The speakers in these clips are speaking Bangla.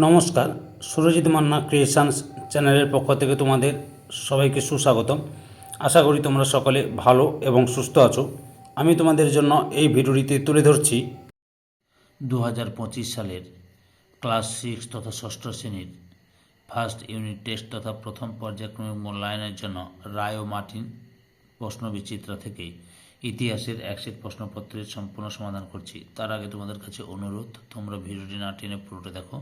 নমস্কার, সুরজিৎ মান্না ক্রিয়েশনস চ্যানেলের পক্ষ থেকে তোমাদের সবাইকে সুস্বাগতম। আশা করি তোমরা সকলে ভালো এবং সুস্থ আছো। আমি তোমাদের জন্য এই ভিডিওটিতে তুলে ধরছি দু হাজার পঁচিশ সালের ক্লাস সিক্স তথা ষষ্ঠ শ্রেণির ফার্স্ট ইউনিট টেস্ট তথা প্রথম পর্যায়ক্রমিক মূল্যায়নের জন্য রায় ও মার্টিন প্রশ্ন বিচিত্রা থেকে ইতিহাসের এক সেট প্রশ্নপত্রের সম্পূর্ণ সমাধান করছি। তার আগে তোমাদের কাছে অনুরোধ, তোমরা ভিডিওটি না টেনে পুরোটা দেখো।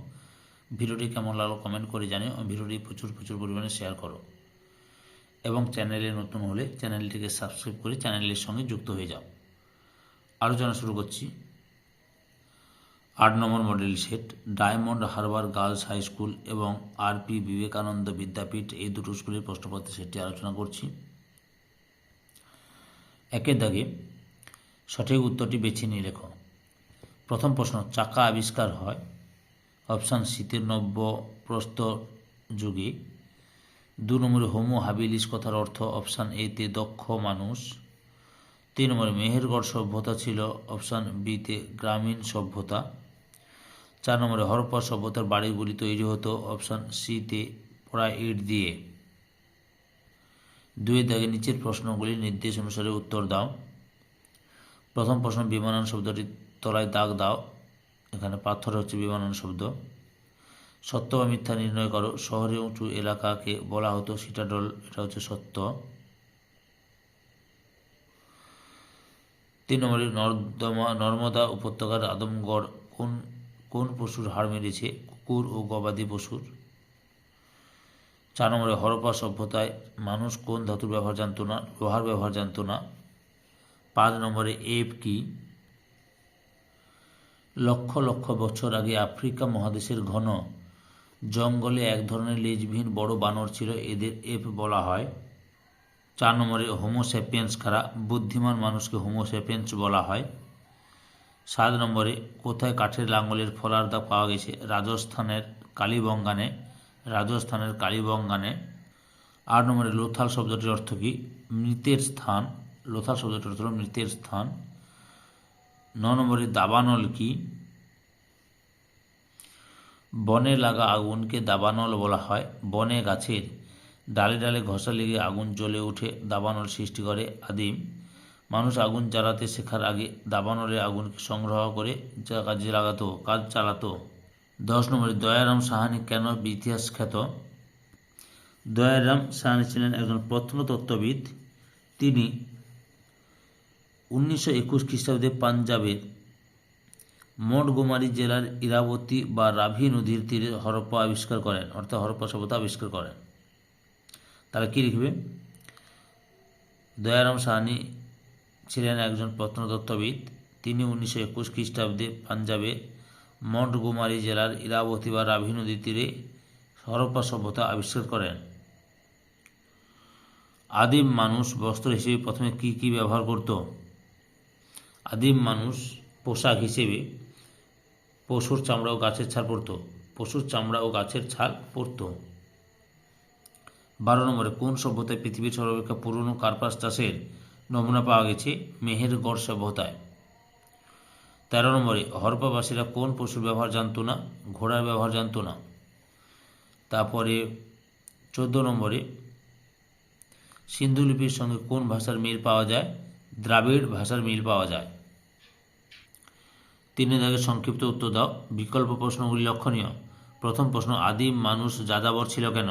ভিডিওটি কেমন লাগল কমেন্ট করে জানিও। ভিডিওটি প্রচুর প্রচুর পরিমাণে শেয়ার করো। এবং চ্যানেলে নতুন হলে চ্যানেলটিকে সাবস্ক্রাইব করে চ্যানেলের সঙ্গে যুক্ত হয়ে যাও। আলোচনা শুরু করছি। আট নম্বর model set Diamond Harbour girls high school এবং আরপি বিবেকানন্দ বিদ্যাপীঠ এই দুটো স্কুলের প্রশ্নপত্রের সেটটি আলোচনা করছি। একের দাগে সঠিক উত্তরটি বেছে নিয়ে লেখো। প্রথম প্রশ্ন, চাকা আবিষ্কার হয় অপশান শীতের নব্য প্রস্তর যুগে। দু নম্বরে হোমো হাবিলিস কথার অর্থ অপশান এতে দক্ষ মানুষ। তিন নম্বরে মেহেরগড় সভ্যতা ছিল অপশান বিতে গ্রামীণ সভ্যতা। চার নম্বরে হরপ্পা সভ্যতার বাড়িগুলি তৈরি হতো অপশান সিতে পোড়া ইট দিয়ে। দুই দাগে নিচের প্রশ্নগুলির নির্দেশ অনুসারে উত্তর দাও। প্রথম প্রশ্ন বিমানন শব্দটি তলায় দাগ দাও। এখানে পাথর হচ্ছে বিমানন শব্দ। সত্য বা মিথ্যা নির্ণয় করো। শহরে উঁচু এলাকাকে বলা হতো সিটাডল, এটা হচ্ছে সত্য। তিন নম্বরে, নর্দমা, নর্মদা উপত্যকার আদমগড়, কোন কোন পশুর হাড় মেরেছে? কুকুর ও গবাদি পশুর। চার নম্বরে, হরপ্পা সভ্যতায় মানুষ কোন ধাতুর ব্যবহার জানতো না? লোহার ব্যবহার জানতো না। পাঁচ নম্বরে, এপ কি? লক্ষ লক্ষ বছর আগে আফ্রিকা মহাদেশের ঘন জঙ্গলে এক ধরনের লেজবিহীন বড় বানর ছিল। এদের এফ বলা হয়। চার নম্বরে হোমোস্যাপিয়েন্স খারা বুদ্ধিমান মানুষকে হোমোস্যাপিয়েন্স বলা হয়। সাত নম্বরে কোথায় কাঠের লাঙ্গলের ফলার পাওয়া গেছে? রাজস্থানের কালীবঙ্গানে। রাজস্থানের কালীবঙ্গানে। আট নম্বরে লোথাল শব্দটির অর্থ কী? মৃতের স্থান। লোথাল শব্দটির অর্থ মৃতের স্থান। ন নম্বরে দাবানল কি? বনে লাগা আগুনকে দাবানল বলা হয়। বনে গাছের ডালে ডালে ঘষা লেগে আগুন জ্বলে উঠে দাবানল সৃষ্টি করে আদিম। মানুষ আগুন জ্বালাতে শেখার আগে দাবানলে আগুনকে সংগ্রহ করে যা কাজে লাগাতো, কাজ চালাতো। দশ নম্বরে দয়ারাম সাহানি কেন ইতিহাস খ্যাত? দয়ারাম সাহানি ছিলেন একজন প্রত্নতত্ত্ববিদ তিনি উনিশশো একুশ খ্রিস্টাব্দে পাঞ্জাবের মোটগোমারি জেলার ইরাবতী বা রাভি নদীর তীরে হরপ্পা আবিষ্কার করেন, অর্থাৎ হরপ্পা সভ্যতা আবিষ্কার করেন। তারা কী লিখবে? দয়ারাম সাহানি ছিলেন একজন প্রত্নতত্ত্ববিদ। তিনি উনিশশো একুশ খ্রিস্টাব্দে পাঞ্জাবে মন্টগোমারি জেলার ইরাবতী বা রাভি নদীর তীরে হরপ্পা সভ্যতা আবিষ্কার করেন। আদিম মানুষ বস্ত্র হিসেবে প্রথমে কি কি ব্যবহার করত? আদিম মানুষ পোশাক হিসেবে পশুর চামড়া ও গাছের ছাল পরত। পশুর চামড়া ও গাছের ছাল পরত। বারো নম্বরে, কোন সভ্যতায় পৃথিবীর সর্বাপেক্ষা পুরনো কার্পাস চাষের নমুনা পাওয়া গেছে? মেহেরগড় সভ্যতায়। তেরো নম্বরে, হরপ্পাবাসীরা কোন পশুর ব্যবহার জানতো না? ঘোড়ার ব্যবহার জানতো না। তারপরে চোদ্দ নম্বরে, সিন্ধু লিপির সঙ্গে কোন ভাষার মিল পাওয়া যায়? দ্রাবিড় ভাষার মিল পাওয়া যায়। তিনে দাগে সংক্ষিপ্ত উত্তর দাও। বিকল্প প্রশ্নগুলি লক্ষণীয়। প্রথম প্রশ্ন, আদিম মানুষ যাযাবর ছিল কেন?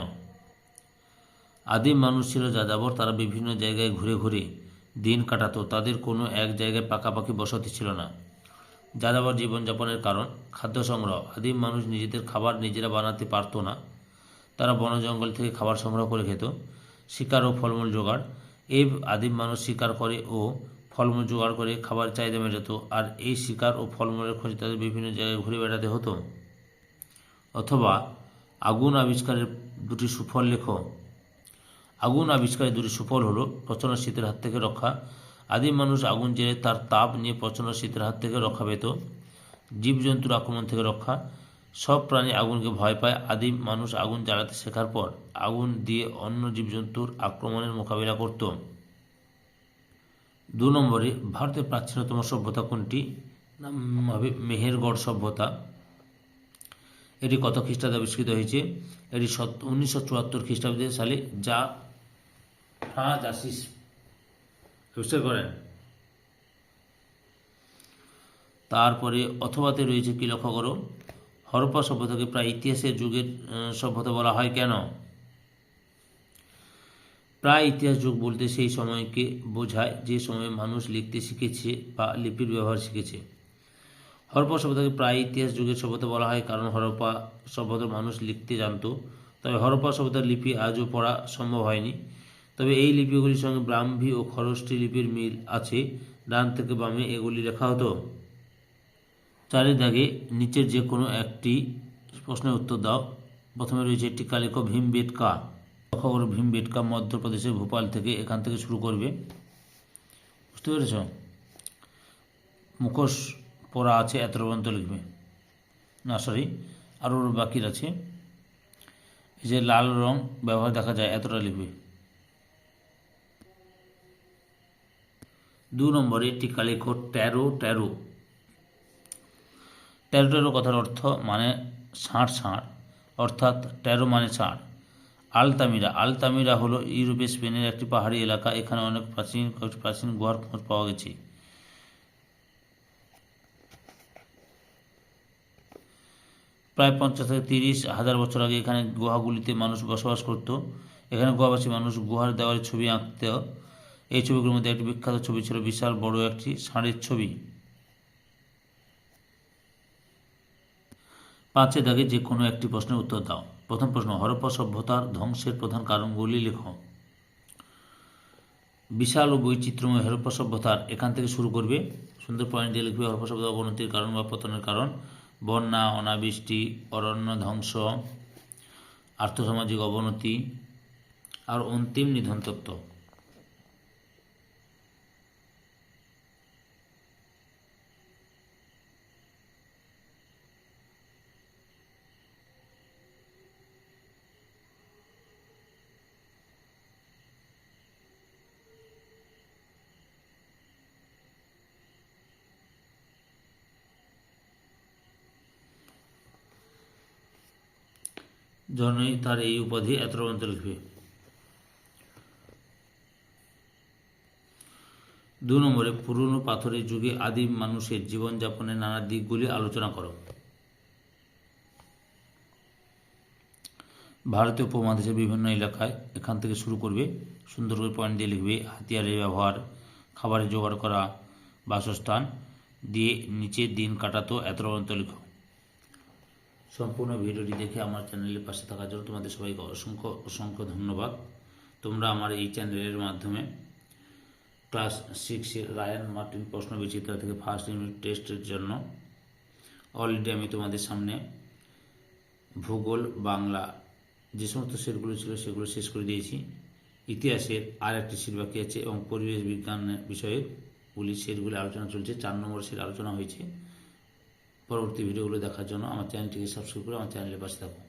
আদিম মানুষ ছিল যাযাবর, তারা বিভিন্ন জায়গায় ঘুরে ঘুরে দিন কাটাতো। তাদের কোনো এক জায়গায় পাকাপাকি বসতি ছিল না। যাযাবর জীবনযাপনের কারণ, খাদ্য সংগ্রহ। আদিম মানুষ নিজেদের খাবার নিজেরা বানাতে পারতো না। তারা বন জঙ্গল থেকে খাবার সংগ্রহ করে খেত। শিকার ও ফলমূল জোগাড়। এই আদিম মানুষ শিকার করে ও ফলমূল জোগাড় করে খাবার চাহিদা মেটাতো। আর এই শিকার ও ফলমূলের খোঁজে তাদের বিভিন্ন জায়গায় ঘুরে বেড়াতে হতো। অথবা আগুন আবিষ্কারের দুটি সুফল লেখো। আগুন আবিষ্কারের দুটি সুফল হলো প্রচণ্ড শীতের হাত থেকে রক্ষা। আদিম মানুষ আগুন জেলে তার তাপ নিয়ে প্রচণ্ড শীতের হাত থেকে রক্ষা পেত। জীবজন্তুর আক্রমণ থেকে রক্ষা। সব প্রাণী আগুনকে ভয় পায়। আদিম মানুষ আগুন জ্বালাতে শেখার পর আগুন দিয়ে অন্য জীবজন্তুর আক্রমণের মোকাবিলা করত। দু নম্বরে, ভারতের প্রাচীনতম সভ্যতা কোনটি? নাম হবে মেহেরগড় সভ্যতা। এটি কত খ্রিস্টাব্দে আবিষ্কৃত হয়েছে? এটি সত, উনিশশো চুয়াত্তর খ্রিস্টাব্দে সালে যা ফ্রান্স আসিস আবিষ্কার করেন। তারপরে অথবাতে রয়েছে কি লক্ষ্য করো? হরপ্পা সভ্যতাকে প্রায় ইতিহাসের যুগের সভ্যতা বলা হয় কেন? প্রায় ইতিহাস যুগ বলতে সেই সময়কে বোঝায়, যে সময়ে মানুষ লিখতে শিখেছে বা লিপির ব্যবহার শিখেছে। হরপ্পা সভ্যতাকে প্রায় ইতিহাস যুগের সভ্যতা বলা হয়, কারণ হরপ্পা সভ্যতার মানুষ লিখতে জানতো। তবে হরপ্পা সভ্যতার লিপি আজও পড়া সম্ভব হয়নি। তবে এই লিপিগুলির সঙ্গে ব্রাহ্মী ও খরষ্টি লিপির মিল আছে। ডান থেকে বামে এগুলি লেখা হতো। চারের দাগে নিচের যে কোনো একটি প্রশ্নের উত্তর দাও। প্রথমে রয়েছে টিকা লেখো ভীমবেটকা করো ভীমবেটকা মধ্যপ্রদেশের ভোপাল থেকে এখান থেকে শুরু করবে। বুঝতে পেরেছ? মুখোশ পরা আছে, এত পর্যন্ত লিখবে। না সরি আরও বাকির আছে। যে লাল রং ব্যবহার দেখা যায়, এতটা লিখবে। দু নম্বরে টিকা লেখো, ট্যারো ট্যারো। ট্যারো ট্যারো কথার অর্থ মানে ষাঁড় ষাঁড়। অর্থাৎ ট্যারো মানে ষাঁড়। আলতামিরা। আলতামিরা হলো ইউরোপে স্পেনের একটি পাহাড়ি এলাকা। এখানে অনেক প্রাচীন প্রাচীন গুহার খোঁজ পাওয়া গেছে। প্রায় পঞ্চাশ থেকে তিরিশ হাজার বছর আগে এখানে গুহাগুলিতে মানুষ বসবাস করত। এখানে গুহাবাসী মানুষ গুহার দেওয়ালে ছবি আঁকত। এই ছবিগুলোর মধ্যে একটি বিখ্যাত ছবি ছিল, বিশাল বড় একটি ষাঁড়ের ছবি। পাঁচের দাগে যে কোনো একটি প্রশ্নের উত্তর দাও। প্রথম প্রশ্ন, হরপ্পা সভ্যতার ধ্বংসের প্রধান কারণগুলি লেখো। বিশাল ও বৈচিত্র্যময় হরপ্পা সভ্যতার এখান থেকে শুরু করবে। সুন্দর পয়েন্ট দিয়ে লিখবে, হরপ্পা সভ্যতার অবনতির কারণ বা পতনের কারণ। বন্যা, অনাবৃষ্টি, অরণ্য ধ্বংস, আর্থসামাজিক অবনতি, আর অন্তিম নিধন জন্যই তার এই উপাধি এত পর্যন্ত লিখবে দু নম্বরে, পুরনো পাথরের যুগে আদিম মানুষের জীবনযাপনের নানা দিকগুলি আলোচনা করো। ভারতীয় উপমহাদেশের বিভিন্ন এলাকায় এখান থেকে শুরু করবে, সুন্দর করে পয়েন্ট দিয়ে লিখবে, হাতিয়ারের ব্যবহার, খাবারের জোগাড় করা, বাসস্থান দিয়ে নিচে দিন কাটাতো এত পর্যন্ত লিখো সম্পূর্ণ ভিডিওটি দেখে আমার চ্যানেলের পাশে থাকার জন্য তোমাদের সবাইকে অসংখ্য অসংখ্য ধন্যবাদ। তোমরা আমার এই চ্যানেলের মাধ্যমে ক্লাস সিক্সের রায়ান মার্টিন প্রশ্ন বিচিত্রা থেকে ফার্স্ট ইউনিট টেস্টের জন্য অলরেডি আমি তোমাদের সামনে ভূগোল, বাংলা যে সমস্ত সেটগুলো ছিল সেগুলো শেষ করে দিয়েছি। ইতিহাসের আর একটি সেট বাকি আছে এবং পরিবেশ বিজ্ঞান বিষয়ে পুলিশ সেটগুলি আলোচনা চলছে। চার নম্বর সেট আলোচনা হয়েছে। পরবর্তী ভিডিওগুলো দেখার জন্য আমার চ্যানেলটিকে সাবস্ক্রাইব করে আমার চ্যানেলের পাশে থাকুন।